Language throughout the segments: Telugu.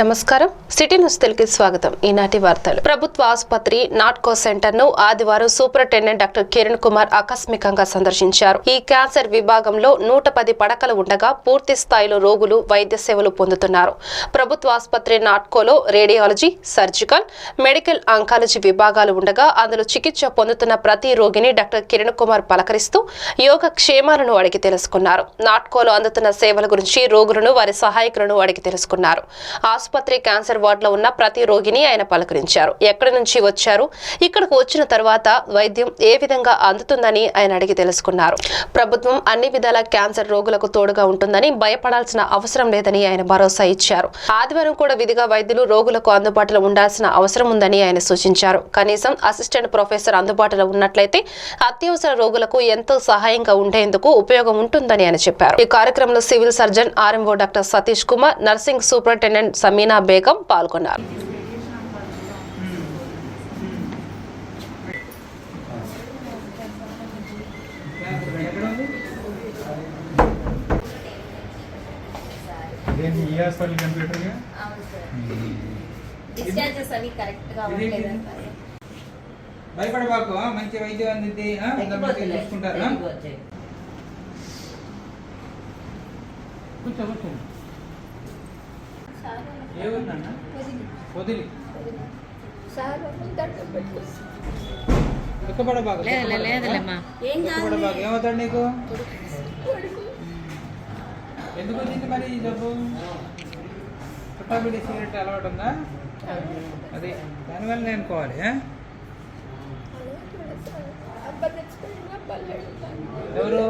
నమస్కారం. సిటీ న్యూస్ తెలుగు స్వాగతం. ఈనాటి వార్తలు. ప్రభుత్వ ఆసుపత్రి నాట్కో సెంటర్ను ఆదివారం సూపరింటెండెంట్ డాక్టర్ కిరణ్ కుమార్ ఆకస్మికంగా సందర్శించారు. ఈ క్యాన్సర్ విభాగంలో నూట పది పడకలు ఉండగా పూర్తి స్థాయిలో రోగులు వైద్య సేవలు పొందుతున్నారు. ప్రభుత్వ ఆసుపత్రి నాట్కోలో రేడియాలజీ సర్జికల్ మెడికల్ ఆంకాలజీ విభాగాలు ఉండగా అందులో చికిత్స పొందుతున్న ప్రతి రోగిని డాక్టర్ కిరణ్ కుమార్ పలకరిస్తూ యోగ క్షేమాలను అడిగి తెలుసుకున్నారు. నాట్కోలో అందుతున్న సేవల గురించి రోగులను వారి సహాయకులను అడిగి తెలుసుకున్నారు. ఆసుపత్రి క్యాన్సర్ వార్డులో ఉన్న ప్రతి రోగిని ఆయన పలకరించారు. ఎక్కడి నుంచి వచ్చారు? ఇక్కడకు వచ్చిన తర్వాత వైద్యం ఏ విధంగా అందుతుందని ఆయన అడిగి తెలుసుకున్నారు. ప్రభుత్వం అన్ని విధాల క్యాన్సర్ రోగులకు తోడుగా ఉంటుందని భయపడాల్సిన అవసరం లేదని ఆయన భరోసా ఇచ్చారు. ఆదివారం కూడా విధిగా వైద్యులు రోగులకు అందుబాటులో ఉండాల్సిన అవసరం ఉందని ఆయన సూచించారు. కనీసం అసిస్టెంట్ ప్రొఫెసర్ అందుబాటులో ఉన్నట్లయితే అత్యవసర రోగులకు ఎంతో సహాయంగా ఉండేందుకు ఉపయోగం ఉంటుందని ఆయన చెప్పారు. ఈ కార్యక్రమంలో civil surgeon RMO doctor Satish Kumar nursing superintendent Sameena Begum పాల్గొన్నారు ఇదేంటి ఈ హాస్పిటల్ కంప్యూటర్గా అవును సార్ డిశ్చార్జెస్ అవి కరెక్ట్గా అవ్వట్లేదు అంటారు. భయపడబాకు ఆ? మంచి వైద్యం అందిద్ది ఆ? ఇంకా మంచిగా చూసుకుంటారు ఆ? కూర్చో కూర్చో ఏ ఊరు నాన్న పొదిలి దుఃఖపడబాకు లేదులే, లేదులేమ్మా. ఏం కాదు. దుఃఖపడబాకు. ఏమవుతాడు నీకు? ఎందుకు వచ్చింది మరి ఈ జబ్బు? చుట్టాబిడి సిగరెట్ అలవాటు ఉందా అది దానివల్ల నేను అనుకోవాలి? ఎవరు?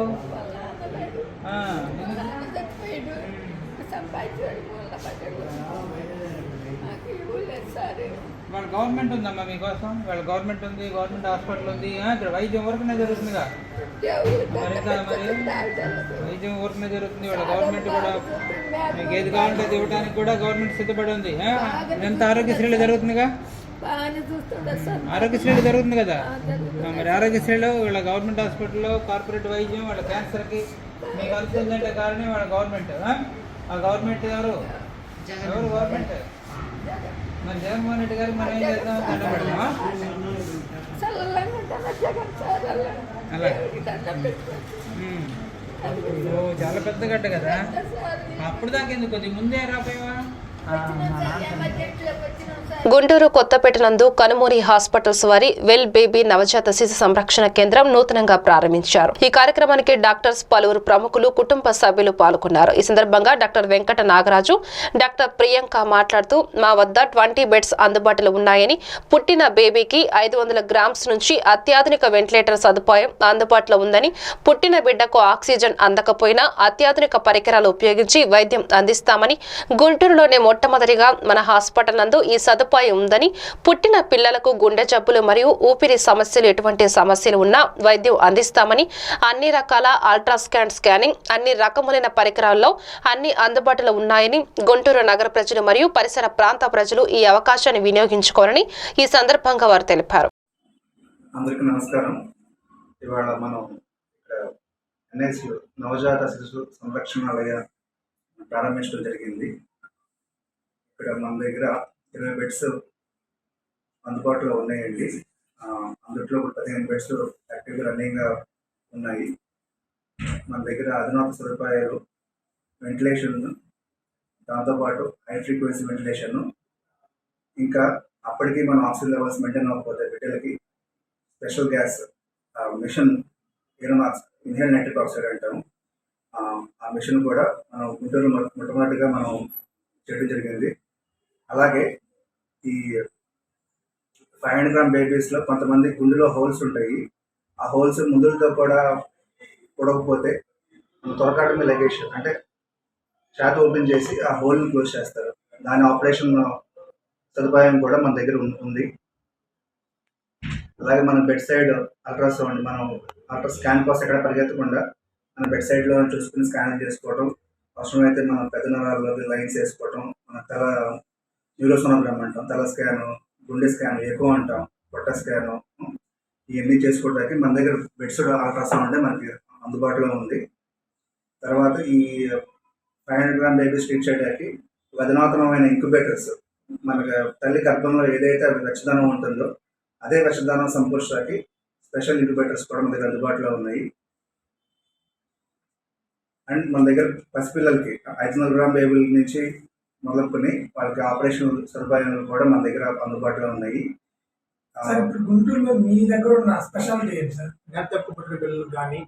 ఆ, వాళ్ళ గవర్నమెంట్ ఉందమ్మా మీకోసం. వాళ్ళ గవర్నమెంట్ ఉంది గవర్నమెంట్ హాస్పిటల్ ఉంది. ఇక్కడ వైద్యం వరకునే జరుగుతుందిగా వైద్యం వరకునే జరుగుతుంది. వాళ్ళ గవర్నమెంట్ కూడా మీకు ఏది కావాలంటే అది ఇవ్వడానికి కూడా గవర్నమెంట్ సిద్ధపడి ఉంది. ఎంత ఆరోగ్యశ్రీలు ఆరోగ్యశ్రీలో జరుగుతుందిగా? ఆరోగ్యశ్రీలు ఆరోగ్యశ్రీలో జరుగుతుంది కదా? మరి ఆరోగ్యశ్రీలో వీళ్ళ గవర్నమెంట్ హాస్పిటల్లో కార్పొరేట్ వైద్యం వాళ్ళ క్యాన్సర్కి మీకు అందుతుందంటే కారణం వాళ్ళ గవర్నమెంట్ ఆ? గవర్నమెంట్ ఎవరు? ఎవరు గవర్నమెంట్? మరి జగన్మోహన్ రెడ్డి గారికి మనం ఏం చేద్దాం దండం పెడదామా చాలా పెద్ద గడ్డ కదా. అప్పుడు దాకా ఎందుకు కొద్ది ముందే రాపోయావా? గుంటూరు కొత్తపేట నందు కనుమూరి హాస్పిటల్స్ వారి వెల్ బేబీ నవజాత శిశు సంరక్షణ కేంద్రం నూతనంగా ప్రారంభించారు. ఈ కార్యక్రమానికి డాక్టర్స్ పలువురు ప్రముఖులు కుటుంబ సభ్యులు పాల్గొన్నారు. ఈ సందర్భంగా డాక్టర్ వెంకట నాగరాజు డాక్టర్ ప్రియాంక మాట్లాడుతూ మా వద్ద ట్వంటీ బెడ్స్ అందుబాటులో ఉన్నాయని పుట్టిన బేబీకి ఐదు వందల గ్రామ్స్ నుంచి అత్యాధునిక వెంటిలేటర్ సదుపాయం అందుబాటులో ఉందని పుట్టిన బిడ్డకు ఆక్సిజన్ అందకపోయినా అత్యాధునిక పరికరాలు ఉపయోగించి వైద్యం అందిస్తామని గుంటూరులోనే మొట్టమొదటిగా మన హాస్పిటల్ నందు ఈ సదుపాయం ఉందని పుట్టిన పిల్లలకు గుండె జబ్బులు మరియు ఊపిరి సమస్యలు ఎటువంటి సమస్యలు ఉన్నా వైద్యం అందిస్తామని అన్ని రకాల అల్ట్రాస్కాన్ స్కానింగ్ అన్ని రకములైన పరికరాల్లో అన్ని అందుబాటులో ఉన్నాయని గుంటూరు నగర ప్రజలు మరియు పరిసర ప్రాంత ప్రజలు ఈ అవకాశాన్ని వినియోగించుకోవాలని ఈ సందర్భంగా వారు తెలిపారు. అందరికీ నమస్కారం. ఇవాళ మనం నవజాత శిశు సంరక్షణాలయ ప్రారంభించడం జరిగింది. ఇక్కడ మన దగ్గర ఇరవై బెడ్స్ అందుబాటులో ఉన్నాయండి. అందుట్లో పదిహేను బెడ్స్ యాక్టివ్గా రన్నింగ్గా ఉన్నాయి. మన దగ్గర అధునాత సదుపాయాలు వెంటిలేషన్ దాంతోపాటు హై ఫ్రీక్వెన్సీ వెంటిలేషన్ ఇంకా అప్పటికి మన ఆక్సిజన్ లెవెల్స్ మెయింటైన్ అవ్వకపోతే బిడ్డలకి special gas machine Aeronox inhale nitric oxide అంటాం. ఆ, మిషన్ కూడా మనం గుంటూరు మొట్టమొదటిగా మనం చేయడం జరిగింది. అలాగే ఈ ఫైవ్ హండ్రెడ్ గ్రామ్ బేబీస్లో కొంతమంది గుండెలో హోల్స్ ఉంటాయి. ఆ హోల్స్ ముందులతో కూడా పొడకపోతే త్వరకాటమి లగేషన్ అంటే ఛాత్ ఓపెన్ చేసి ఆ హోల్ని క్లోజ్ చేస్తారు. దాని ఆపరేషన్ సదుపాయం కూడా మన దగ్గర ఉంది. అలాగే మన బెడ్ సైడ్ అల్ట్రాసౌండ్ మనం అల్ట్రా స్కాన్ కోసం ఎక్కడ పరిగెత్తకుండా మన బెడ్ సైడ్లో చూసుకుని స్కాన్ చేసుకోవడం అవసరమైతే మనం పెద్ద నరాల్లో లైన్స్ వేసుకోవడం మన తల న్యూరోసోనోగ్రామ్ అంటాం తల స్కాను గుండె స్కాన్ ఎక్కువ అంటాం పొట్ట స్కాను ఇవన్నీ చేసుకోవడానికి మన దగ్గర బెడ్స్ అల్ట్రాసౌండ్ అంటే మనకి అందుబాటులో ఉంది. తర్వాత ఈ five hundred gram baby treat చేయడానికి వదనాతనమైన ఇంక్యుబేటర్స్ మనకు తల్లి గర్భంలో ఏదైతే వెచ్చదనం ఉంటుందో అదే వెచ్చదనం సంపూర్చడానికి స్పెషల్ ఇంక్యుబేటర్స్ కూడా మన దగ్గర అందుబాటులో ఉన్నాయి. అండ్ మన దగ్గర పసిపిల్లలకి ఐదు వందల గ్రామ్ బేబుల్ నుంచి మొదలుకొని వాళ్ళకి ఆపరేషన్ సదుపాయాలు కూడా మన దగ్గర అందుబాటులో ఉన్నాయి. సార్ ఇప్పుడు గుంటూరులో మీ దగ్గర ఉన్న స్పెషాలిటీ ఏంటి సార్? నేతకు పుట్టిన పిల్లలకు కానీ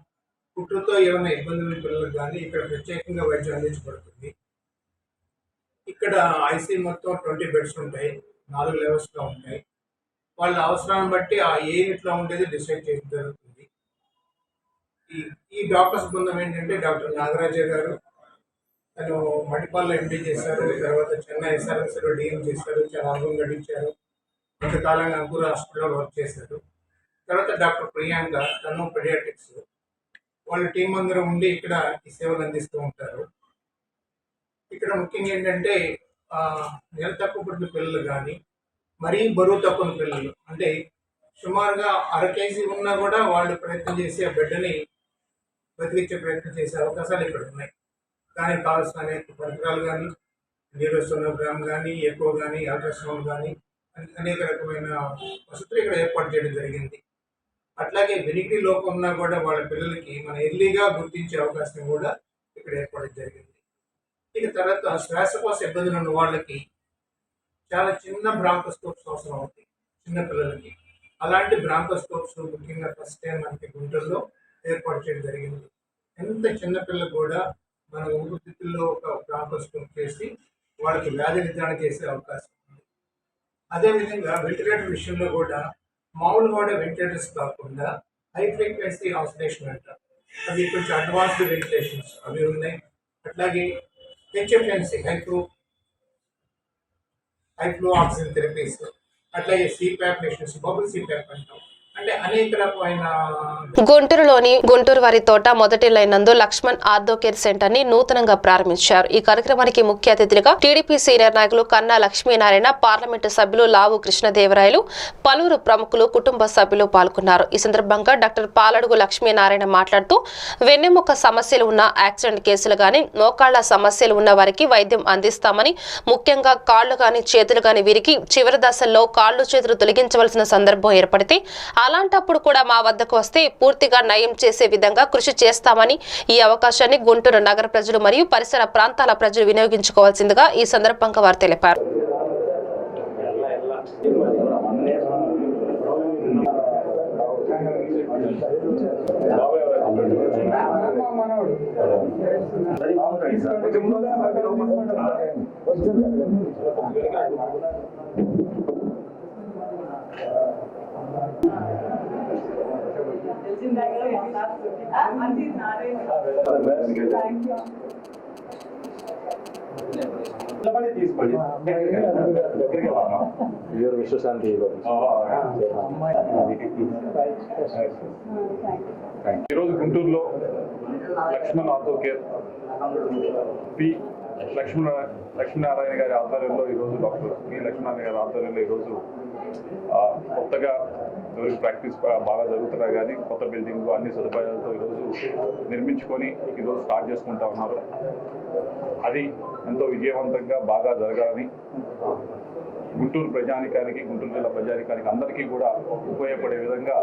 పుట్టుతో ఏమైనా ఇబ్బంది ఉన్న పిల్లలకు కానీ ఇక్కడ ప్రత్యేకంగా వైద్యం అందించబడుతుంది. ఇక్కడ ఐసీ మొత్తం ట్వంటీ బెడ్స్ ఉంటాయి నాలుగు లెవెల్స్లో ఉంటాయి. వాళ్ళ అవసరాన్ని బట్టి ఆ ఏ యూనిట్లో ఉండేది డిసైడ్ చేయడం జరుగుతుంది. ఈ ఈ డాక్టర్స్ బృందం ఏంటంటే డాక్టర్ నాగరాజ గారు తను మణిపాల్లో ఎంపీ చేశారు తర్వాత చెన్నై ఎస్ఆర్ఎంసీలో డిఎం చేశారు చాలా అనుభవం గడించారు కొంతకాలంగా అంకుర హాస్పిటల్లో వర్క్ చేశారు. తర్వాత డాక్టర్ ప్రియాంక తను పెడియాటిక్స్ వాళ్ళ టీం అందరూ ఉండి ఇక్కడ ఈ సేవలు అందిస్తూ ఉంటారు. ఇక్కడ ముఖ్యంగా ఏంటంటే నెల తక్కువ పుట్టిన పిల్లలు కానీ మరీ బరువు తక్కువ పిల్లలు అంటే సుమారుగా అర కేజీ ఉన్నా కూడా వాళ్ళు ప్రయత్నం చేసి ఆ బిడ్డని బతికించే ప్రయత్నం చేసే అవకాశాలు ఇక్కడ ఉన్నాయి. దానికి కావాల్సిన అనేక పరికరాలు కానీ న్యూరోసోనోగ్రామ్ కానీ ఎకో కానీ అల్ట్రాసౌండ్ కానీ అనేక రకమైన వసతులు ఇక్కడ ఏర్పాటు చేయడం జరిగింది. అట్లాగే వెనికిడి లోపం కూడా వాళ్ళ పిల్లలకి మన ఎర్లీగా గుర్తించే అవకాశం కూడా ఇక్కడ ఏర్పడడం జరిగింది. ఇక తర్వాత శ్వాసకోశ ఇబ్బందులు ఉన్న వాళ్ళకి చాలా చిన్న బ్రాంకోస్కోప్స్ అవసరం అవుతాయి చిన్న పిల్లలకి. అలాంటి బ్రాంకోస్కోప్స్ ముఖ్యంగా ఫస్ట్ టైం మనకి గుంటూరులో ఏర్పాటు చేయడం జరిగింది. ఎంత చిన్నపిల్లలు కూడా మన ఊపిరితిత్తుల్లో ఒక బ్రాంకోస్కోప్ చేసి వాళ్ళకి వ్యాధి నిర్ధారణ చేసే అవకాశం ఉంది. అదేవిధంగా వెంటిలేటర్ విషయంలో కూడా మామూలు కూడా వెంటిలేటర్స్ కాకుండా హై ఫ్రీక్వెన్సీ ఆసిలేషన్ అంటారు అవి కొంచెం అడ్వాన్స్డ్ వెంటిలేషన్స్ అవి ఉన్నాయి. అట్లాగే HFNC high flow high flow oxygen therapies అట్లాగే సిప్యాప్ మెషిన్స్ బబుల్ సిప్యాప్ అంటాం. గుంటూరులోని గుంటూరు వారి తోట మొదటి లైనందు లక్ష్మణ్ ఆర్థో కేర్ సెంటర్ని నూతనంగా ప్రారంభించారు. ఈ కార్యక్రమానికి ముఖ్య అతిథులుగా టీడీపీ సీనియర్ నాయకులు కన్నా లక్ష్మీనారాయణ పార్లమెంటు సభ్యులు లావు కృష్ణదేవరాయలు పలువురు ప్రముఖులు కుటుంబ సభ్యులు పాల్గొన్నారు. ఈ సందర్భంగా డాక్టర్ పాలడుగు లక్ష్మీనారాయణ మాట్లాడుతూ వెన్నెముక సమస్యలు ఉన్న యాక్సిడెంట్ కేసులు గాని మోకాళ్ళ సమస్యలు ఉన్న వారికి వైద్యం అందిస్తామని ముఖ్యంగా కాళ్ళు గాని చేతులు గాని విరిగి చివరి దశల్లో కాళ్ళు చేతులు తొలగించవలసిన సందర్భం ఏర్పడితే అలాంటప్పుడు కూడా మా వద్దకు వస్తే పూర్తిగా నయం చేసే విధంగా కృషి చేస్తామని ఈ అవకాశాన్ని గుంటూరు నగర ప్రజలు మరియు పరిసర ప్రాంతాల ప్రజలు వినియోగించుకోవాల్సిందిగా ఈ సందర్భంగా వారు తెలిపారు. ఇయర్ విశ్వశాంతి ఈరోజు గుంటూరులో Laxman ortho care P Lakshmana Lakshminarayana గారి ఆధ్వర్యంలో ఈరోజు డాక్టర్ పి లక్ష్మీనారాయణ గారి ఆధ్వర్యంలో ఈరోజు ఆ, కొత్తగా ఎవరికి ప్రాక్టీస్ బాగా జరుగుతున్నాయి కానీ కొత్త బిల్డింగ్ అన్ని సదుపాయాలతో ఈరోజు నిర్మించుకొని ఈరోజు స్టార్ట్ చేసుకుంటా ఉన్నారు. అది ఎంతో విజయవంతంగా బాగా జరగాలని గుంటూరు ప్రజానికానికి గుంటూరు జిల్లా ప్రజానికానికి అందరికీ కూడా ఉపయోగపడే విధంగా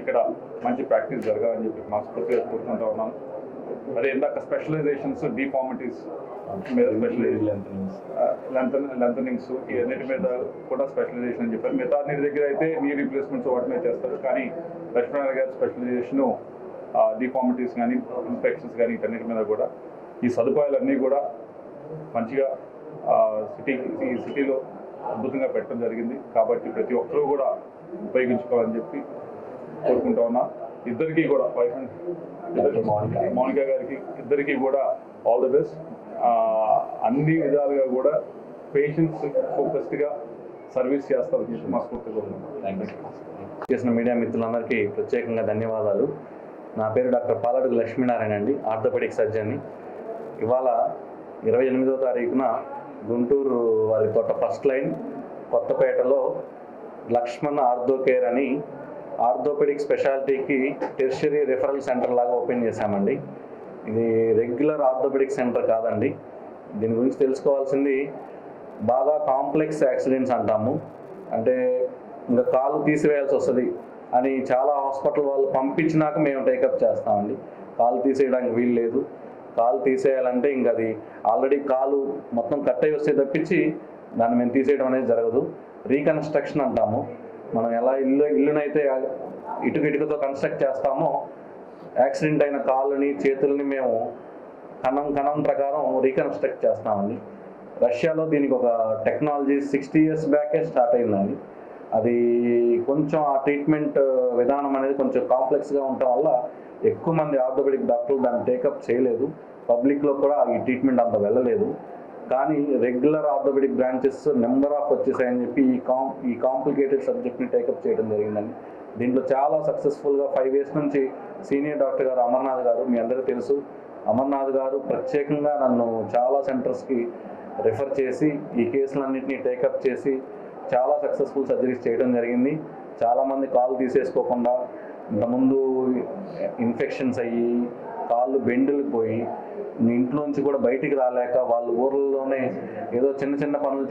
ఇక్కడ మంచి ప్రాక్టీస్ జరగాలని చెప్పి మనస్ఫూర్తిగా కోరుకుంటా ఉన్నాను. అదే ఇందాక స్పెషలైజేషన్స్ డిఫార్మిటీస్ మీద స్పెషలైజేషన్ లెంతనింగ్స్ ఇవన్నిటి మీద కూడా స్పెషలైజేషన్ అని చెప్పారు. మిగతా అన్నిటి దగ్గర అయితే నీ రీప్లేస్మెంట్స్ వాటి చేస్తారు. కానీ లక్ష్మీనారాయణ గారి స్పెషలైజేషను డిఫార్మిటీస్ కానీ ఇన్ఫెక్షన్స్ కానీ వీటన్నిటి మీద కూడా ఈ సదుపాయాలన్నీ కూడా మంచిగా సిటీ ఈ సిటీలో అద్భుతంగా పెట్టడం జరిగింది. కాబట్టి ప్రతి ఒక్కరూ కూడా ఉపయోగించుకోవాలని చెప్పి కోరుకుంటా ఉన్నా. ఇద్దరికీ కూడా వైఫ్ అండ్ ఇద్దరికి మౌనిక గారికి ఇద్దరికీ కూడా ఆల్ ద బెస్ట్ అన్ని విధాలుగా కూడా పేషెంట్స్ ఫోకస్డ్గా సర్వీస్ చేస్తారు మా మనస్ఫూర్తిగా చేసిన మీడియా మిత్రులందరికీ ప్రత్యేకంగా ధన్యవాదాలు. నా పేరు డాక్టర్ పాలడుగు లక్ష్మీనారాయణ అండి ఆర్థోపెడిక్ సర్జన్ని ఇవాళ ఇరవై ఎనిమిదో తారీఖున గుంటూరు వారి తోట ఫస్ట్ లైన్ కొత్తపేటలో లక్ష్మణ్ ఆర్థో కేర్ అని ఆర్థోపెడిక్ స్పెషాలిటీకి టెర్షరీ రిఫరల్ సెంటర్ లాగా ఓపెన్ చేశామండి. ఇది రెగ్యులర్ ఆర్థోపెడిక్ సెంటర్ కాదండి. దీని గురించి తెలుసుకోవాల్సింది బాగా కాంప్లెక్స్ యాక్సిడెంట్స్ అంటాము. అంటే ఇంకా కాలు తీసివేయాల్సి వస్తుంది అని చాలా హాస్పిటల్ వాళ్ళు పంపించినాక మేము టేకప్ చేస్తామండి. కాలు తీసేయడానికి వీలు లేదు. కాలు తీసేయాలంటే ఇంక అది ఆల్రెడీ కాలు మొత్తం కట్ అయి వస్తే తప్పించి దాన్ని మేము తీసేయడం అనేది జరగదు. రీకన్స్ట్రక్షన్ అంటాము. మనం ఎలా ఇల్లు ఇల్లునైతే ఇటుక ఇటుకతో కన్స్ట్రక్ట్ చేస్తామో యాక్సిడెంట్ అయిన కాళ్ళని చేతులని మేము కణం కణం ప్రకారం రీకన్స్ట్రక్ట్ చేస్తామండి. రష్యాలో దీనికి ఒక టెక్నాలజీ సిక్స్టీ ఇయర్స్ బ్యాకే స్టార్ట్ అయిందండి. అది కొంచెం ఆ ట్రీట్మెంట్ విధానం అనేది కొంచెం కాంప్లెక్స్గా ఉండటం వల్ల ఎక్కువ మంది ఆర్థోపెడిక్ డాక్టర్లు దాన్ని టేకప్ చేయలేదు. పబ్లిక్లో కూడా ఈ ట్రీట్మెంట్ అంత వెళ్ళలేదు. కానీ regular orthopaedic branches number of వచ్చేసాయని చెప్పి ఈ కాం ఈ కాంప్లికేటెడ్ సబ్జెక్ట్ని టేకప్ చేయడం జరిగిందండి. దీంట్లో చాలా సక్సెస్ఫుల్గా ఫైవ్ ఇయర్స్ నుంచి సీనియర్ డాక్టర్ గారు అమర్నాథ్ గారు మీ అందరికీ తెలుసు. అమర్నాథ్ గారు ప్రత్యేకంగా నన్ను చాలా సెంటర్స్కి రిఫర్ చేసి ఈ కేసులన్నింటినీ టేకప్ చేసి చాలా సక్సెస్ఫుల్ సర్జరీస్ చేయడం జరిగింది. చాలామంది కాలు తీసేసుకోకుండా ఇంతకుముందు ఇన్ఫెక్షన్స్ అయ్యి కాళ్ళు బెండులు పోయి ఇంట్లోంచి కూడా బయటికి రాలేక ఊర్లలోనే ఏదో చిన్న చిన్న పనులు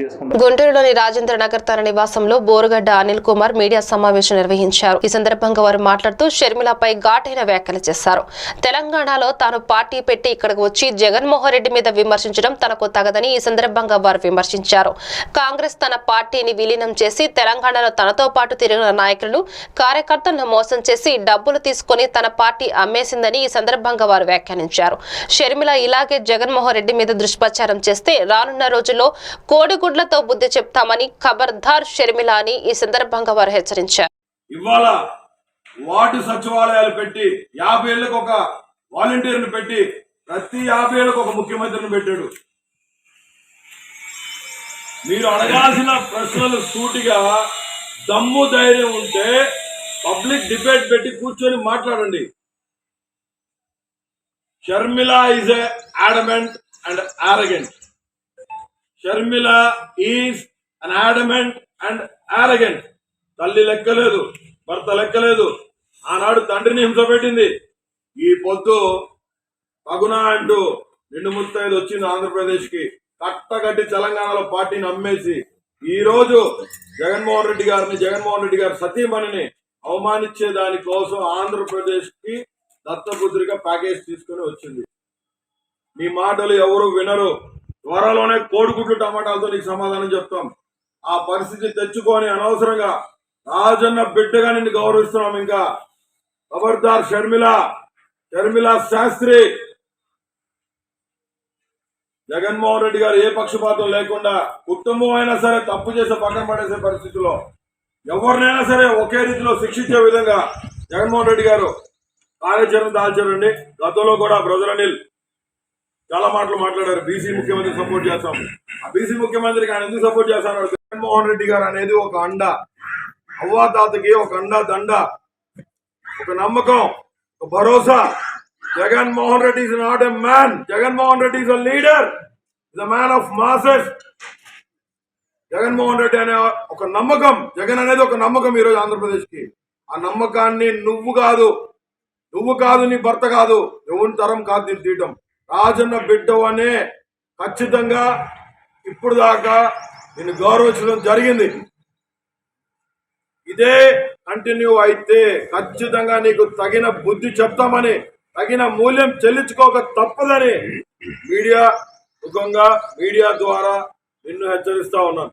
గుంటూరులోని రాజేంద్ర నగర్ తన నివాసంలో బోరుగడ్డ అనిల్ కుమార్ మీడియా సమావేశం నిర్వహించారు. ఈ సందర్భంగా వారు మాట్లాడుతూ షర్మిలపై ఘాటైన వ్యాఖ్యలు చేశారు. తెలంగాణలో తాను పార్టీ పెట్టి ఇక్కడికి వచ్చి జగన్మోహన్ రెడ్డి మీద విమర్శించడం తనకు తగదని ఈ సందర్భంగా వారు విమర్శించారు. కాంగ్రెస్ తన పార్టీని విలీనం చేసి తెలంగాణలో తనతో పాటు తిరిగిన నాయకులు కార్యకర్తలను మోసం చేసి డబ్బులు తీసుకొని తన పార్టీ అమ్మేసిందని ఈ సందర్భంగా వారు వ్యాఖ్యానించారు. షర్మిల ఇలాగే జగన్మోహన్ రెడ్డి మీద దుష్ప్రచారం చేస్తే రానున్న రోజుల్లో కోడిగుడ్లతో బుద్ధి చెప్తామని ఖబర్దార్ షర్మిల అని ఈ సందర్భంగా వారు హెచ్చరించారు. ఇవాళ వార్డు సచివాలయాలు పెట్టి యాభై ఏళ్ళకు ఒక వాలంటీర్ని పెట్టి ప్రతి యాభై ఏళ్ళకు ఒక ముఖ్యమంత్రిని పెట్టాడు. మీరు అడగాల్సిన ప్రశ్నలు సూటిగా దమ్ము ధైర్యం ఉంటే పబ్లిక్ డిబేట్ పెట్టి కూర్చొని మాట్లాడండి. Sharmila is a adamant and arrogant. Sharmila is an adamant and arrogant. తల్లి లెక్కలేదు భర్త లెక్కలేదు. ఆనాడు తండ్రిని హింస పెట్టింది. ఈ పొద్దు పగున అంటూ నిండు ముత్తైదు వచ్చింది ఆంధ్రప్రదేశ్కి కట్టగట్టి తెలంగాణలో పార్టీని అమ్మేసి ఈ రోజు జగన్మోహన్ రెడ్డి గారిని జగన్మోహన్ రెడ్డి గారి సతీమణిని అవమానించే దాని కోసం ఆంధ్రప్రదేశ్కి దత్తపుత్రిక ప్యాకేజ్ తీసుకుని వచ్చింది. మీ మాటలు ఎవరు వినరు. త్వరలోనే కోడిగుడ్లు టమాటాలతో నీకు సమాధానం చెప్తాం. ఆ పరిస్థితి తెచ్చుకొని అనవసరంగా రాజన్న బిడ్డగా నిన్ను గౌరవిస్తున్నాం ఇంకా. ఖబర్దార్ షర్మిల షర్మిల శాస్త్రి. జగన్మోహన్ రెడ్డి గారు ఏ పక్షపాతం లేకుండా కుటుంబం అయినా సరే తప్పు చేసే పక్కన పడేసే పరిస్థితిలో ఎవరినైనా సరే ఒకే రీతిలో శిక్షించే విధంగా జగన్మోహన్ రెడ్డి గారు కార్యాచరణ దాల్చారండి గతంలో కూడా బ్రదర్ అనిల్ చాలా మాటలు మాట్లాడారు. బీసీ ముఖ్యమంత్రి సపోర్ట్ చేస్తాం. ఆ బీసీ ముఖ్యమంత్రికి ఆయన ఎందుకు సపోర్ట్ చేస్తాడు జగన్మోహన్ రెడ్డి గారు అనేది ఒక అండ. అవ్వాతాతకి ఒక అండ దండ. ఒక నమ్మకం ఒక భరోసా. Jaganmohan Reddy is not a man Jaganmohan Reddy is a leader is a man of masses Jaganmohan Reddy అనే ఒక నమ్మకం జగన్ అనేది ఒక నమ్మకం ఈరోజు ఆంధ్రప్రదేశ్కి. ఆ నమ్మకాన్ని నువ్వు కాదు నువ్వు కాదు నీ భర్త కాదు ఎవరి తరం కాదు నేను తీయటం. రాజన్న బిడ్డవు అనే ఖచ్చితంగా ఇప్పుడు దాకా నేను గౌరవించడం జరిగింది. ఇదే కంటిన్యూ అయితే ఖచ్చితంగా నీకు తగిన బుద్ధి చెప్తామని తగిన మూల్యం చెల్లించుకోక తప్పదని మీడియా ముఖంగా మీడియా ద్వారా నిన్ను హెచ్చరిస్తా ఉన్నాను.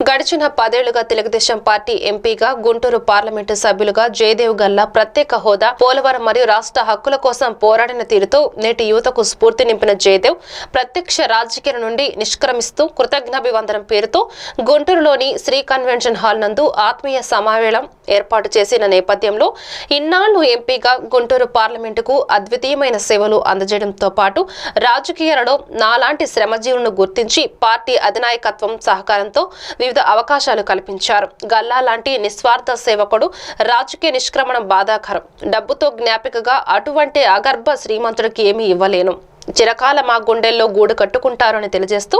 గడిచిన పదేళ్ళుగా తెలుగుదేశం పార్టీ ఎంపీగా గుంటూరు పార్లమెంటు సభ్యులుగా జయదేవ్ గల్లా ప్రత్యేక హోదా పోలవరం మరియు రాష్ట్ర హక్కుల కోసం పోరాడిన తీరుతో నేటి యువతకు స్ఫూర్తి నింపిన జయదేవ్ ప్రత్యక్ష రాజకీయాల నుండి నిష్క్రమిస్తూ కృతజ్ఞాభివందనం పేరుతో గుంటూరులోని శ్రీ కన్వెన్షన్ హాల్ నందు ఆత్మీయ సమావేశం ఏర్పాటు చేసిన నేపథ్యంలో ఇన్నాళ్ళు ఎంపీగా గుంటూరు పార్లమెంటుకు అద్వితీయమైన సేవలు అందజేయడంతో పాటు రాజకీయాలలో నాలాంటి శ్రమజీవులను గుర్తించి పార్టీ అధినాయకత్వం సహకారంతో వివిధ అవకాశాలు కల్పించారు. గల్లా లాంటి నిస్వార్థ సేవకుడు రాజకీయ నిష్క్రమణం బాధాకరం. డబ్బుతో జ్ఞాపికగా అటువంటి అగర్భ శ్రీమంతుడికి ఏమీ ఇవ్వలేను. చిరకాల మా గుండెల్లో గూడు కట్టుకుంటారని తెలియజేస్తూ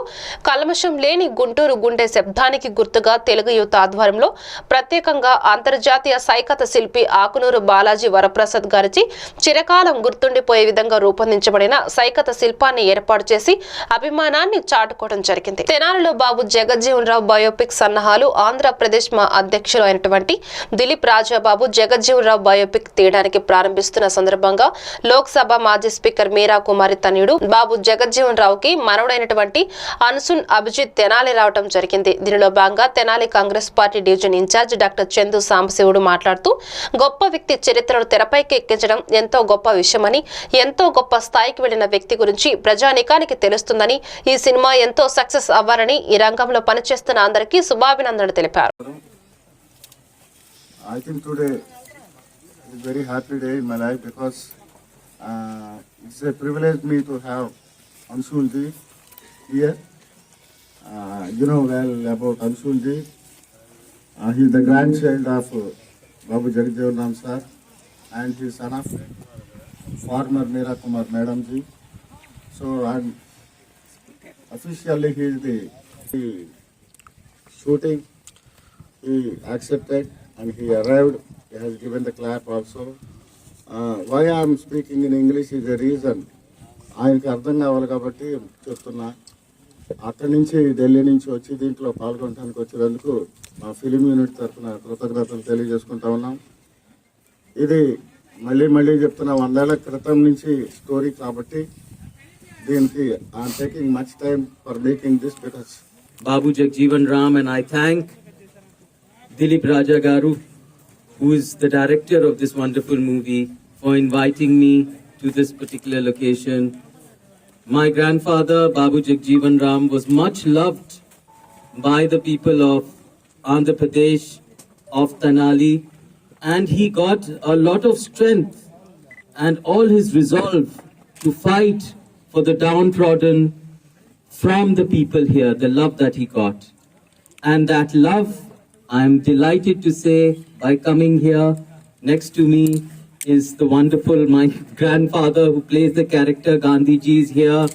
కల్మషం లేని గుంటూరు గుండె శబ్దానికి గుర్తుగా తెలుగు యువత ఆధ్వర్యంలో ప్రత్యేకంగా అంతర్జాతీయ సైకత శిల్పి ఆకునూరు బాలాజీ వరప్రసాద్ గారిచి చిరకాలం గుర్తుండిపోయే విధంగా రూపొందించబడిన సైకత శిల్పాన్ని ఏర్పాటు చేసి అభిమానాన్ని చాటుకోవడం జరిగింది. తెనాలిలో బాబు జగజ్జీవన్రావు బయోపిక్ సన్నాహాలు ఆంధ్రప్రదేశ్ మా అధ్యక్షులు అయినటువంటి దిలీప్ రాజాబాబు జగజ్జీవన్రావు బయోపిక్ తీయడానికి ప్రారంభిస్తున్న సందర్భంగా లోక్సభ మాజీ స్పీకర్ మీరా కుమారి తన తనయుడు బాబు జగజ్జీవన్ రావుకి మనవుడైనటువంటి అన్సున్ అభిజిత్ తెనాలి రావడం జరిగింది. దీనిలో భాగంగా Tenali Congress party division in charge doctor Chandu Sambasivudu మాట్లాడుతూ గొప్ప వ్యక్తి చరిత్రను తెరపైకి ఎక్కించడం ఎంతో గొప్ప విషయమని ఎంతో గొప్ప స్థాయికి వెళ్ళిన వ్యక్తి గురించి ప్రజానికానికి తెలుస్తుందని ఈ సినిమా ఎంతో సక్సెస్ అవ్వాలని ఈ రంగంలో పనిచేస్తున్న అందరికీ శుభాభినందనలు తెలిపారు. I think today is a very happy day in my life because uh, it's a privilege me to have Anshulji here. Uh, you know well about Anshulji. Uh, the grandchild of uh, Babu Jagjeevan sir and he is son of former Meera Kumar Madam ji. So and officially he is the, the shooting he accepted and he arrived. He has given the clap also. Why I'm speaking in English is the reason ఆయనకి అర్థం కావాలి కాబట్టి చెప్తున్నా. అక్కడి నుంచి ఢిల్లీ నుంచి వచ్చి దీంట్లో పాల్గొనడానికి వచ్చినందుకు మా ఫిలిం యూనిట్ తరఫున కృతజ్ఞతలు తెలియజేసుకుంటా ఉన్నాం. ఇది మళ్ళీ మళ్ళీ చెప్తున్నా వందేళ్ళ క్రితం నుంచి స్టోరీ కాబట్టి దీనికి I'm taking much time for making this because Babu Jagjeevan Ram and I thank Dilip Raja గారు. Who is the director of this wonderful movie, for inviting me to this particular location. My grandfather, Babu Jagjeevan Ram, was much loved by the people of Andhra Pradesh, of Tanali, and he got a lot of strength and all his resolve to fight for the downtrodden from the people here, the love that he got. And that love, I am delighted to say, by coming here next to me is the wonderful, my grandfather who plays the character Gandhi ji is here,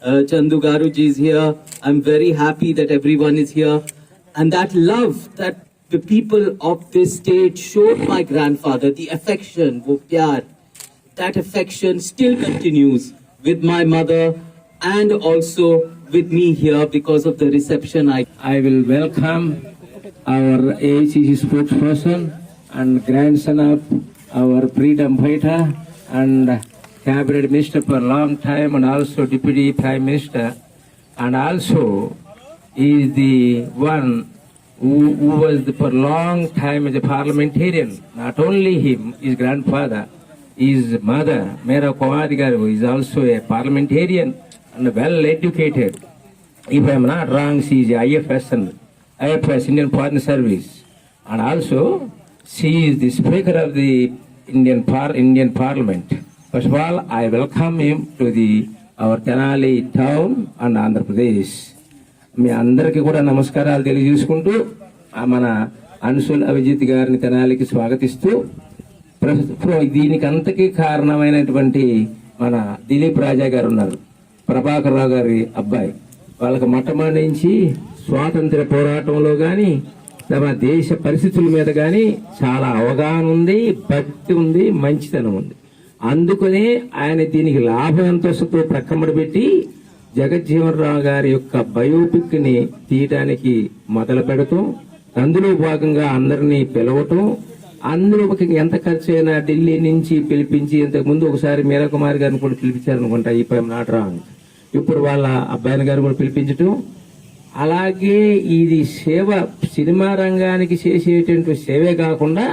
uh, Chandu Garu ji is here. I'm very happy that everyone is here. And that love that the people of this state showed my grandfather, the affection, wo pyar, that affection still continues with my mother and also with me here because of the reception I I will welcome our AICC spokesperson and grandson of our freedom fighter and cabinet minister for a long time and also deputy prime minister and also is the one who, who was the, for a long time as a parliamentarian. Not only him, his grandfather, his mother, Mera Kumari Garu, is also a parliamentarian and well educated. If I am not wrong, she is a IFS and IFS Indian Foreign Service, and also she is the Speaker of the Indian Par- Indian Parliament. First of all, I welcome him to the our Tenali town and Andhra Pradesh. మీ అందరికీ కూడా నమస్కారాలు తెలియజేసుకుంటూ ఆ మన అన్సుల్ అభిజిత్ గారిని తెనాలికి స్వాగతిస్తూ ప్రస్తుతం దీనికి అంతకి కారణమైనటువంటి మన దిలీప్ రాజా గారు ఉన్నారు ప్రభాకర్ రావు గారి అబ్బాయి వాళ్ళకి మొట్టమొదటి నుంచి స్వాతంత్ర పోరాటంలో కానీ తమ దేశ పరిస్థితుల మీద కానీ చాలా అవగాహన ఉంది భక్తి ఉంది మంచితనం ఉంది. అందుకనే ఆయన దీనికి లాభం ఎంత ప్రక్కమడి పెట్టి జగజ్జీవన్ రావు గారి యొక్క బయోపిక్ని తీయటానికి మొదలు పెడతాం. అందులో భాగంగా అందరినీ పిలవటం. అందులో ఒక ఎంత ఖర్చు అయినా ఢిల్లీ నుంచి పిలిపించి ఇంతకు ముందు ఒకసారి మీరాకుమారి గారిని కూడా పిలిపించారనుకుంటా ఈ పై నాట్ రాంగ్ ఇప్పుడు వాళ్ళ అబ్బాయిని గారు కూడా పిలిపించటం. అలాగే ఇది సేవ సినిమా రంగానికి చేసేటువంటి సేవే కాకుండా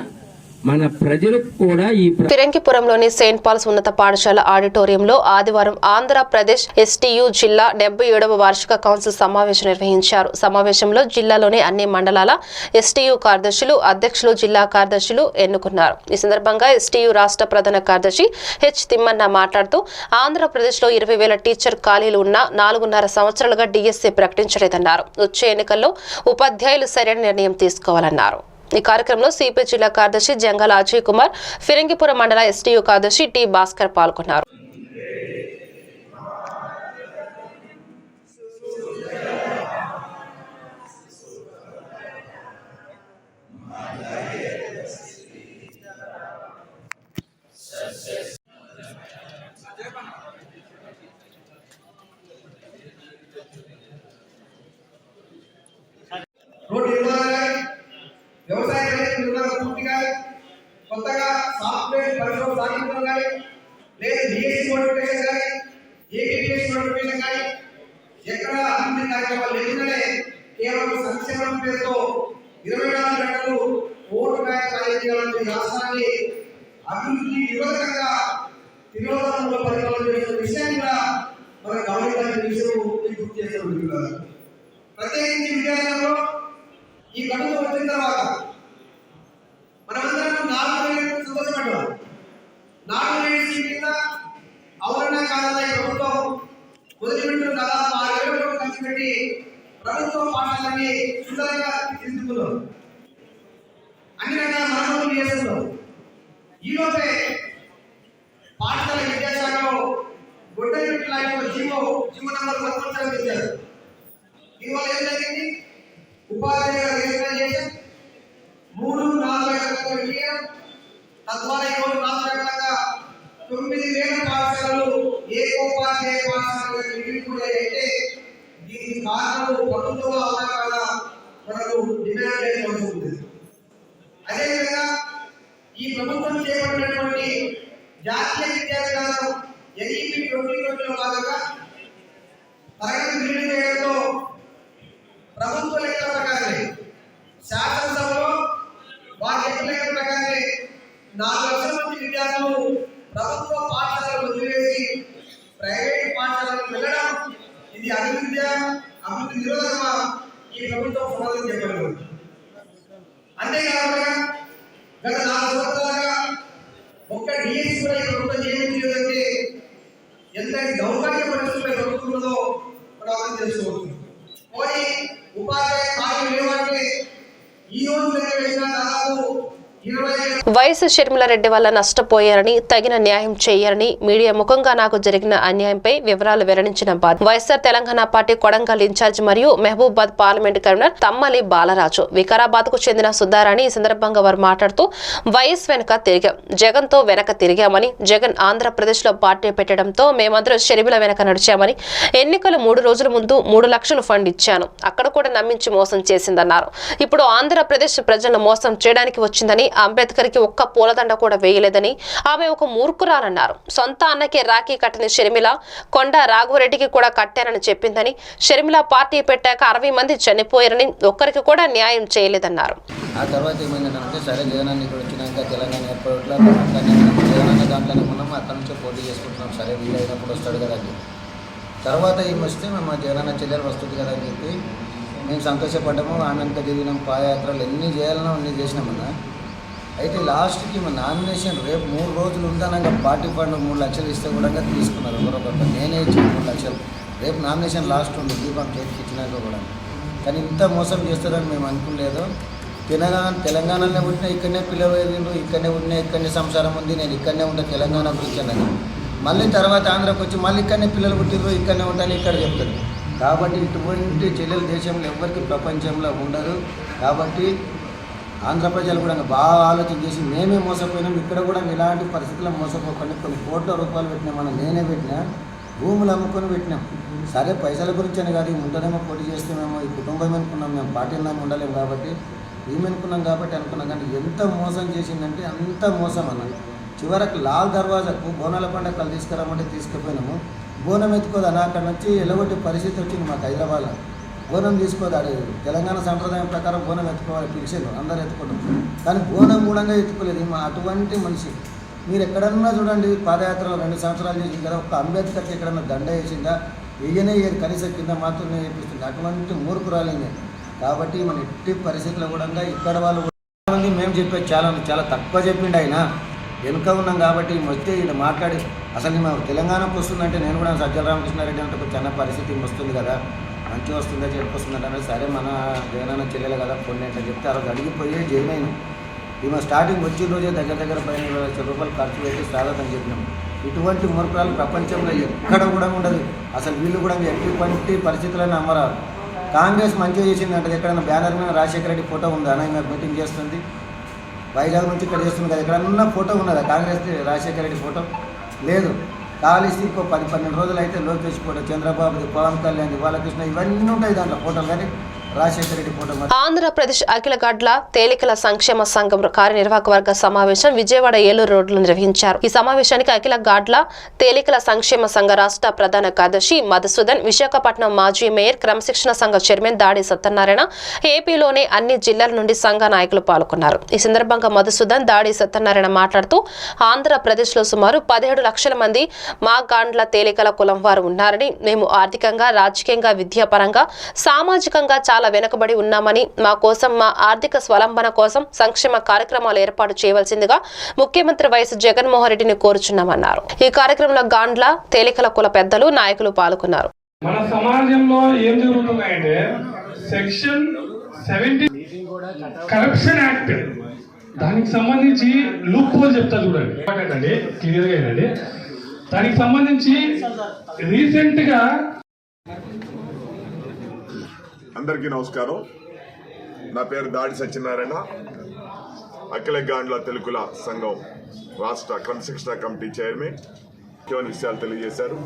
మన ప్రజలకు కూడా ఈ ఫిరంగిపురంలోని సెయింట్ పాల్స్ ఉన్నత పాఠశాల ఆడిటోరియంలో ఆదివారం ఆంధ్రప్రదేశ్ ఎస్టీయు జిల్లా డెబ్బై ఏడవ వార్షిక కౌన్సిల్ సమావేశం నిర్వహించారు. సమావేశంలో జిల్లాలోని అన్ని మండలాల ఎస్టీయు కార్యదర్శులు అధ్యక్షులు జిల్లా కార్యదర్శులు ఎన్నుకున్నారు. ఈ సందర్భంగా ఎస్టీయు రాష్ట్ర ప్రధాన కార్యదర్శి హెచ్ తిమ్మన్న మాట్లాడుతూ ఆంధ్రప్రదేశ్లో ఇరవై వేల టీచర్ ఖాళీలు ఉన్న నాలుగున్నర సంవత్సరాలుగా డిఎస్సీ ప్రకటించలేదన్నారు. వచ్చే ఎన్నికల్లో ఉపాధ్యాయులు సరైన నిర్ణయం తీసుకోవాలన్నారు. ఈ కార్యక్రమంలో సిపి జిల్లా కార్యదర్శి జంగాల అజయ్ కుమార్ ఫిరంగిపురం మండల ఎస్టీయు కార్యదర్శి టి భాస్కర్ పాల్గొన్నారు రోడ్డు నిర్మాణం కానీ వ్యవసాయ రైతు నిర్మాణం పూర్తి కానీ కొత్తగా సాఫ్ట్వేర్ పరిశ్రమ సాగించడం కానీ లేదా డిఎస్సి నోటిఫికేషన్ కానీ ఏపీఎస్సి నోటిఫికేషన్ కానీ ఎక్కడ అభివృద్ధి కార్యక్రమాలు లేకుండానే కేవలం సంక్షేమం పేరుతో ఇరవై నాలుగు గంటలు ఓటు బ్యాంక్ రాజకీయాలను ఈ రాష్ట్రాన్ని అభివృద్ధి విరోధంగా తిరోధంలో పరిపాలన చేసిన విషయాన్ని కూడా మనం గమనించాల్సిన విషయం మీకు గుర్తు చేస్తూ ఉంటున్నారు ప్రత్యేకించి విద్యాలయంలో ఈ గడువు వచ్చిన తర్వాత మనమందరం నాలుగు వేలు సంతోషపడ్డాం నాలుగు వేలు సీట్ కింద అవునన్నా కాదన్నా ఈ ప్రభుత్వం మొదలుపెట్టిన దాదాపు ఆరు వేల కోట్లు ఖర్చు పెట్టి ప్రభుత్వ పాఠశాలని సుందరంగా తీర్చిదిద్దుకున్నాం అన్ని రకాల మరమ్మతులు చేస్తున్నాం ఈలోపే పాఠశాల విద్యాశాఖలో గొడ్డలి లాంటి జీవో జీవో నంబర్ పదకొండు తెచ్చారు. దీనివల్ల ఏం జరిగింది? ఉపాధ్యాయుల రిజిస్ట్రేషన్ మూడు నాలుగు ఐదు తద్వారా ఈరోజు అయితే దీని కారణము ప్రభుత్వంలో అవునా కదా మనకు డిమాండ్ చేయవలసి ఉంటుంది అదేవిధంగా ఈ ప్రభుత్వం చేపట్టినటువంటి జాతీయ విద్యా విధానం ఎన్ఈపి ట్వంటీ ట్వంటీలో భాగంగా తరగతి బిల్లు చేయడంతో ప్రభుత్వ లెక్కల ప్రకారమే శాసనసభలో వారి లెక్కల ప్రకారమే నాలుగు లక్షల మంది విద్యార్థులు ప్రభుత్వ పాఠశాల అభివృద్ధి ఈ ప్రభుత్వం సమాధానం చెప్పగలదు అంతేకాకుండా గత నాలుగు సంవత్సరాలుగా ఒక్క డిఎస్ కూడా ఈ ప్రభుత్వం చేయలేదంటే ఎంత దౌర్భాగ్య పరిస్థితుల్లో ఈ మనం అర్థం చేసుకోవచ్చు ఖాళీ లేవంటే ఈ రోజు దగ్గర వేసిన దాదాపు ఇరవై వైఎస్ షర్మిలారెడ్డి వల్ల నష్టపోయారని తగిన న్యాయం చేయాలని మీడియా ముఖంగా నాకు జరిగిన అన్యాయంపై వివరాలు వెల్లడించిన బాద్ YSR Telangana party Kodangal in charge మరియు మహబూబాద్ పార్లమెంట్ కన్వీనర్ తమ్మలి బాలరాజు వికారాబాద్కు చెందిన సుధారాణి ఈ సందర్భంగా వారు మాట్లాడుతూ వైఎస్ వెనక తిరిగాం. జగన్తో వెనక తిరిగామని జగన్ ఆంధ్రప్రదేశ్లో పార్టీ పెట్టడంతో మేమందరూ షర్మిల వెనక నడిచామని ఎన్నికలు మూడు రోజుల ముందు మూడు లక్షలు ఫండ్ ఇచ్చాను. అక్కడ కూడా నమ్మించి మోసం చేసిందన్నారు. ఇప్పుడు ఆంధ్రప్రదేశ్ ప్రజలను మోసం చేయడానికి వచ్చిందని అంబేద్కర్కి ఒక్క పూలదండ కూడా వేయలేదని ఆమె ఒక మూర్ఖురాలన్నారు. సొంత అన్నకే రాఖీ కట్టిన షర్మిల కొండ రాఘవరెడ్డికి కూడా కట్టానని చెప్పిందని షర్మిల పార్టీ పెట్టాక అరవై మంది చనిపోయారని ఒక్కరికి కూడా న్యాయం చేయలేదన్నారు. ఆ తర్వాత ఏమైందంటే సరే జగనాన్ని ఇక్కడ వచ్చినాక తెలంగాణ ఏర్పడట్లా జగనన్న దాంట్లోనే ఉన్నాము అక్కడి నుంచే పోటీ చేసుకుంటున్నాం సరే వీలైనప్పుడు వస్తాడు కదా అని తర్వాత ఏమి వస్తే మేము జగనన్న చెల్లెలు వస్తుంది కదా అని చెప్పి మేము సంతోషపడ్డాము ఆమె అంతా తిరిగినాం పాదయాత్రలు ఎన్ని చేయాలనో అన్నీ చేసినామన్నా అయితే లాస్ట్కి మా నామినేషన్ రేపు మూడు రోజులు ఉందనగా పార్టీ ఫండ్ మూడు లక్షలు ఇస్తే కూడా తీసుకున్నారు ఒకరొకరు నేనే ఇచ్చిన మూడు లక్షలు. రేపు నామినేషన్ లాస్ట్ ఉంది దీపం చేతికి ఇచ్చినాక కూడా. కానీ ఇంత మోసం చేస్తారని మేము అనుకోలేదు. తెలంగాణ తెలంగాణలో పుట్టిన ఇక్కడనే పిల్లలు వెళ్ళిండ్రు ఇక్కడనే పుట్టిన ఇక్కడనే సంసారం ఉంది నేను ఇక్కడనే ఉంటా తెలంగాణ గురించి అన్నది. మళ్ళీ తర్వాత ఆంధ్రాకి వచ్చి మళ్ళీ ఇక్కడనే పిల్లలు పుట్టిర్రు ఇక్కడనే ఉంటాను ఇక్కడ చెప్తారు. కాబట్టి ఇటువంటి చెల్లెలు దేశంలో ఎవరికి ప్రపంచంలో ఉండరు. కాబట్టి ఆంధ్ర ప్రజలు కూడా బాగా ఆలోచన చేసి మేమే మోసపోయినాం ఇక్కడ కూడా ఇలాంటి పరిస్థితుల్లో మోసపోకుండా. కొన్ని కోట్ల రూపాయలు పెట్టినా మనం నేనే పెట్టినా భూములు అమ్ముకొని పెట్టినాం. సరే పైసల గురించి అని కాదు ఈ ముందరేమో పోటీ చేస్తేమేమో ఈ కుటుంబం అనుకున్నాం మేము పార్టీలో ఉండలేము కాబట్టి ఏమనుకున్నాం కాబట్టి అనుకున్నాం కానీ ఎంత మోసం చేసిందంటే అంత మోసం అన్నది. చివరకు లాల్ దర్వాజాకు బోనాల పండుగలు తీసుకురామంటే తీసుకుపోయినాము. బోనం ఎత్తుకోదు అని అక్కడ నుంచి ఎలగొట్టి పరిస్థితి వచ్చింది మాకు హైదరాబాద్లో. బోనం తీసుకోదు అది తెలంగాణ సంప్రదాయం ప్రకారం బోనం ఎత్తుకోవాలి పిలిచేది అందరు ఎత్తుకుంటాం కానీ బోనం మూలంగా ఎత్తుకోలేదు. మా అటువంటి మనిషి మీరు ఎక్కడన్నా చూడండి పాదయాత్రలో రెండు సంవత్సరాలు చేసింది కదా ఒక అంబేద్కర్కి ఎక్కడన్నా దండ వేసిందా? వెయ్యనే వేయరు కనీసం కింద మాత్రమే చేపిస్తుంది అటువంటి మూర్ఖురాలింది. కాబట్టి మన ఎట్టి పరిస్థితుల్లో కూడా ఇక్కడ వాళ్ళు చాలా మంది మేము చెప్పేది చాలా చాలా తక్కువ చెప్పిండు ఆయన. వెనుక ఉన్నాం కాబట్టి వస్తే ఈయన మాట్లాడి అసలు మా తెలంగాణకు వస్తుందంటే నేను కూడా సజ్జల రామకృష్ణారెడ్డి అంటే చిన్న పరిస్థితి వస్తుంది కదా. మంచిగా వస్తుందా చెడిపోస్తుందంటే అంటే సరే మన జగనన్న చెల్లెలు కదా కొన్ని అంటే చెప్తే ఆ రోజు అడిగిపోయి జైన్ అయిన. ఈమె స్టార్టింగ్ వచ్చిన రోజే దగ్గర దగ్గర పైన ఇరవై లక్షల రూపాయలు ఖర్చు పెట్టి స్వాగతం చెప్పినాం. ఇటువంటి మూర్ఖాలు ప్రపంచంలో ఎక్కడ కూడా ఉండదు. అసలు వీళ్ళు కూడా ఎటువంటి పరిస్థితులైనా అమ్మరారు కాంగ్రెస్ మంచిగా చేసిందంటే ఎక్కడైనా బ్యానర్ మీద రాజశేఖర రెడ్డి ఫోటో ఉందా? అని ఈమె మీటింగ్ చేస్తుంది. వైజాగ్ నుంచి ఇక్కడ చేస్తుంది కదా ఎక్కడన్నా ఫోటో ఉన్నదా? కాంగ్రెస్ రాజశేఖర రెడ్డి ఫోటో? లేదు. కాలిసి ఇంకో పది పన్నెండు రోజులు అయితే లోకేష్ కూడా చంద్రబాబుది పవన్ కళ్యాణ్ బాలకృష్ణ ఇవన్నీ ఉంటాయి దాంట్లో ఫోటోలు కానీ. ఆంధ్రప్రదేశ్ అఖిల గడ్ల తేలికల సంక్షేమ సంఘం కార్యనిర్వాహక వర్గ సమావేశం విజయవాడ ఏలూరు రోడ్లో నిర్వహించారు. ఈ సమావేశానికి అఖిల గాడ్ల తేలికల సంక్షేమ సంఘ రాష్ట్ర ప్రధాన కార్యదర్శి మధుసూదన్ విశాఖపట్నం మాజీ మేయర్ క్రమశిక్షణ సంఘ చైర్మన్ దాడి సత్యనారాయణ ఏపీలోనే అన్ని జిల్లాల నుండి సంఘ నాయకులు పాల్గొన్నారు. ఈ సందర్భంగా మధుసూదన్ దాడి సత్యనారాయణ మాట్లాడుతూ ఆంధ్రప్రదేశ్లో సుమారు పదిహేడు లక్షల మంది మా గాండ్ల తేలికల కులం వారు ఉన్నారని మేము ఆర్థికంగా రాజకీయంగా విద్యాపరంగా సామాజికంగా చాలా వెనుకబడి ఉన్నామని మా కోసం మా ఆర్థిక స్వలంబన కోసం సంక్షేమ కార్యక్రమాలు ఏర్పాటు చేయవలసిందిగా ముఖ్యమంత్రి వైఎస్ జగన్మోహన్ రెడ్డిని కోరుచున్నామన్నారు. ఈ కార్యక్రమంలో గాండ్ల తేలికల కుల పెద్దలు నాయకులు పాల్గొన్నారు. మన సమాజంలో ఏం జరుగుతున్నాయంటే సెక్షన్ కరప్షన్ యాక్ట్ దానికి సంబంధించి లూప్ హోల్ చెప్తా చూడండి. క్లియర్గా వినండి దానికి సంబంధించి రీసెంట్గా అందరికీ నమస్కారం. నా పేరు దాడి సత్యనారాయణ. అఖిలగాండ్ల తెలుగుల సంఘం రాష్ట్ర క్రమశిక్షణ కమిటీ చైర్మన్. ముఖ్యమైన విషయాలు తెలియజేశారు.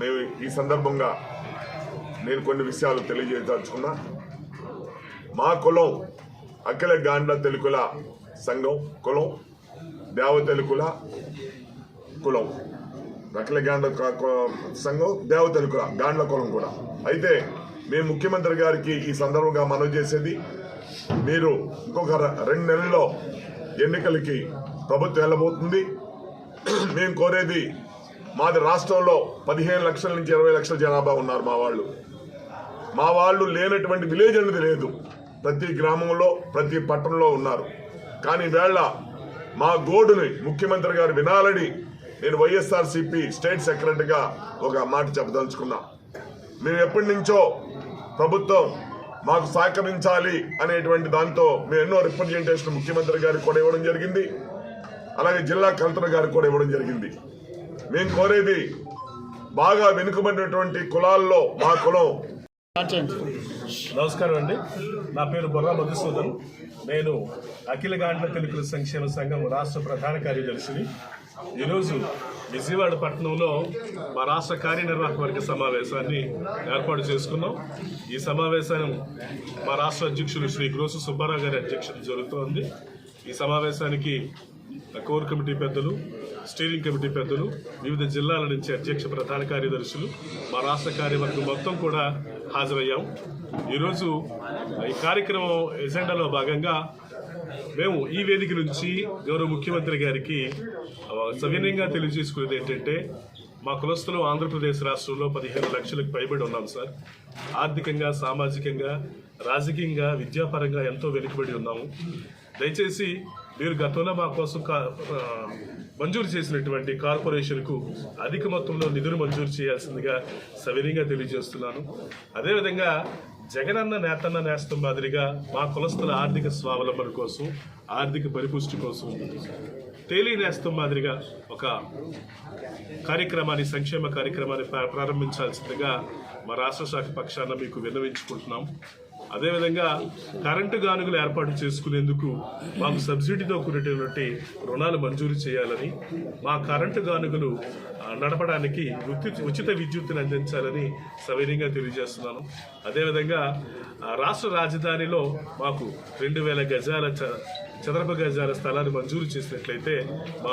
మేము ఈ సందర్భంగా నేను కొన్ని విషయాలు తెలియజేయదలుచుకున్నా. మా కులం అఖిల గాండ్ల తెలుగుల సంఘం కులం దేవ తెలుగుల కులం. అఖిల గాండ్ల సంఘం దేవ తెలుగుల గాండ్ల కులం కూడా. అయితే మేము ముఖ్యమంత్రి గారికి ఈ సందర్భంగా మనవి చేసేది మీరు ఇంకొక రెండు నెలల్లో ఎన్నికలకి ప్రభుత్వం వెళ్ళబోతుంది. మేము కోరేది మాది రాష్ట్రంలో పదిహేను లక్షల నుంచి ఇరవై లక్షల జనాభా ఉన్నారు మా వాళ్ళు. మా వాళ్ళు లేనటువంటి విలేజ్ అనేది లేదు. ప్రతి గ్రామంలో ప్రతి పట్టణంలో ఉన్నారు. కానీ వేళ మా గోడుని ముఖ్యమంత్రి గారు వినాలని నేను వైఎస్ఆర్సీపీ స్టేట్ సెక్రటరీగా ఒక మాట చెప్పదలుచుకున్నా. మేము ఎప్పటి నుంచో ప్రభుత్వం మాకు సహకరించాలి అనేటువంటి దాంతో మేము ఎన్నో రిప్రజెంటేషన్ ముఖ్యమంత్రి గారికి కూడా ఇవ్వడం జరిగింది. అలాగే జిల్లా కలెక్టర్ గారికి కూడా ఇవ్వడం జరిగింది. మేము కోరేది బాగా వెనుకబడినటువంటి కులాల్లో మా కులం. నమస్కారం అండి. నా పేరు బొర్రా మధుసూదన్. నేను అఖిల గాండ్ల తెలుగుల సంక్షేమ సంఘం రాష్ట్ర ప్రధాన కార్యదర్శిని. ఈరోజు విజయవాడ పట్టణంలో మా రాష్ట్ర కార్యనిర్వాహక వర్గ సమావేశాన్ని ఏర్పాటు చేసుకున్నాం. ఈ సమావేశం మా రాష్ట్ర అధ్యక్షులు శ్రీ గ్రోసు సుబ్బారావు గారి అధ్యక్షత జరుగుతోంది. ఈ సమావేశానికి కోర్ కమిటీ పెద్దలు స్టీరింగ్ కమిటీ పెద్దలు వివిధ జిల్లాల నుంచి అధ్యక్ష ప్రధాన కార్యదర్శులు మా రాష్ట్ర కార్యవర్గం మొత్తం కూడా హాజరయ్యాం. ఈరోజు ఈ కార్యక్రమం ఎజెండాలో భాగంగా మేము ఈ వేదిక నుంచి గౌరవ ముఖ్యమంత్రి గారికి సవినయంగా తెలియజేసుకునేది ఏంటంటే మా కులస్తులు ఆంధ్రప్రదేశ్ రాష్ట్రంలో పదిహేను లక్షలకు పైబడి ఉన్నాం సార్. ఆర్థికంగా సామాజికంగా రాజకీయంగా విద్యాపరంగా ఎంతో వెనుకబడి ఉన్నాము. దయచేసి మీరు గతంలో మా కోసం కా- మంజూరు చేసినటువంటి కార్పొరేషన్కు అధిక మొత్తంలో నిధులు మంజూరు చేయాల్సిందిగా సవినీయంగా తెలియజేస్తున్నాను. అదేవిధంగా జగనన్న నేతన్న నేస్తం మాదిరిగా మా కులస్తుల ఆర్థిక స్వావలంబన కోసం ఆర్థిక పరిపుష్టి కోసం తేలి నేస్తం మాదిరిగా ఒక కార్యక్రమాన్ని సంక్షేమ కార్యక్రమాన్ని ప్రారంభించాల్సిందిగా మా రాష్ట్ర శాఖ పక్షాన మీకు విన్నవించుకుంటున్నాం. అదేవిధంగా కరెంటు గానుగలు ఏర్పాటు చేసుకునేందుకు మాకు సబ్సిడీతో కూడినటువంటి రుణాలు మంజూరు చేయాలని మా కరెంటు గానుగలు నడపడానికి ఉచిత ఉచిత విద్యుత్తుని అందించాలని సవినీయంగా తెలియజేస్తున్నాను. అదేవిధంగా రాష్ట్ర రాజధానిలో మాకు రెండు వేల గజాల చదరపు గజాల స్థలాన్ని మంజూరు చేసినట్లయితే మా